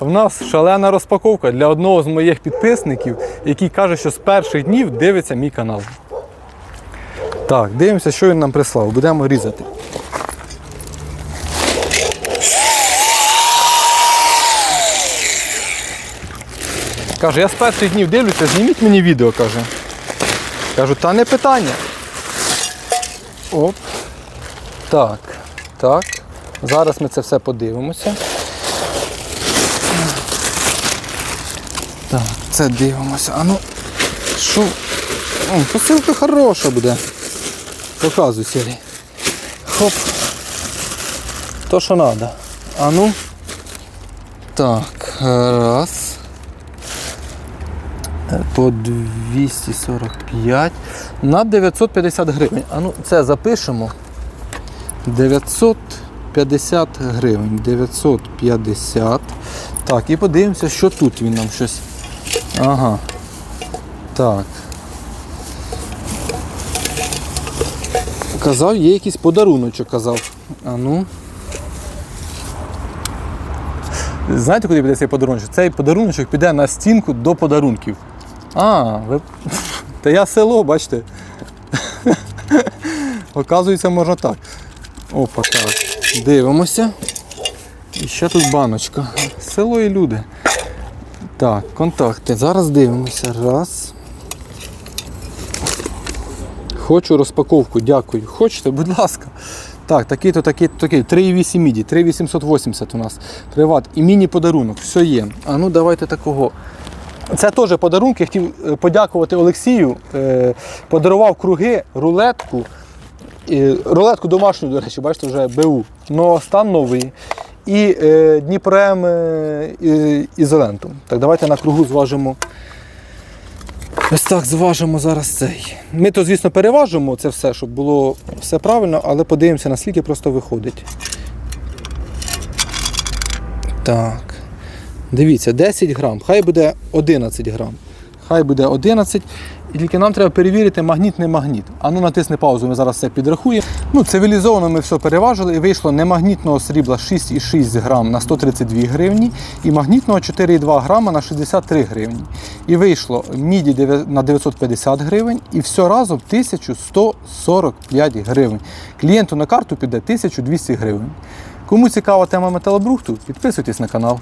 В нас шалена розпаковка для одного з моїх підписників, який каже, що з перших днів дивиться мій канал. Так, дивимося, що він нам прислав. Будемо різати. Каже, я з перших днів дивлюся, зніміть мені відео, каже. Кажу, та не питання. Оп. Так, так. Зараз ми це все подивимося. Так, це дивимося. А ну, що? О, посилка хороша буде. Показуй Сергій. Хоп. То, що треба. А ну. Так, раз. По 245 на 950 гривень. А ну, це запишемо. 950 гривень. 950. Так, і подивимося, що тут він нам щось. Ага. Так. Казав, є якийсь подаруночок, казав. А ну. Знаєте, куди піде цей подаруночок? Цей подаруночок піде на стінку до подарунків. А, ви. Та я село, бачите. Оказується, можна так. Опа, так. Дивимося. І ще тут баночка. Село і люди. Так, контакти. Зараз дивимося. Раз. Хочу розпаковку, дякую. Хочете, будь ласка. Так, такий-то, такий-то, такий. 3,8 міді, 3,880 у нас. Приват. І міні-подарунок. Все є. А ну давайте такого. Це теж подарунки. Хотів е, подякувати Олексію. Е, Подарував круги, рулетку. Рулетку домашню, до речі, бачите, вже БУ. Но стан новий. І е, Дніпром е, і- ізоленту. Так, давайте на кругу зважимо. Ось так зважимо зараз цей. Ми то, звісно, переважимо це все, щоб було все правильно, але подивимося, наскільки просто виходить. Так. Дивіться, 10 грам, хай буде 11 грам. Хай буде 11. І тільки нам треба перевірити магніт не магніт. А ну натисни паузу, ми зараз це підрахуємо. Ну, цивілізовано ми все переважили і вийшло немагнітного срібла 6,6 грам на 132 гривні і магнітного 4,2 грама на 63 гривні. І вийшло міді на 950 гривень і все разом 1145 гривень. Клієнту на карту піде 1200 гривень. Кому цікава тема металобрухту, підписуйтесь на канал.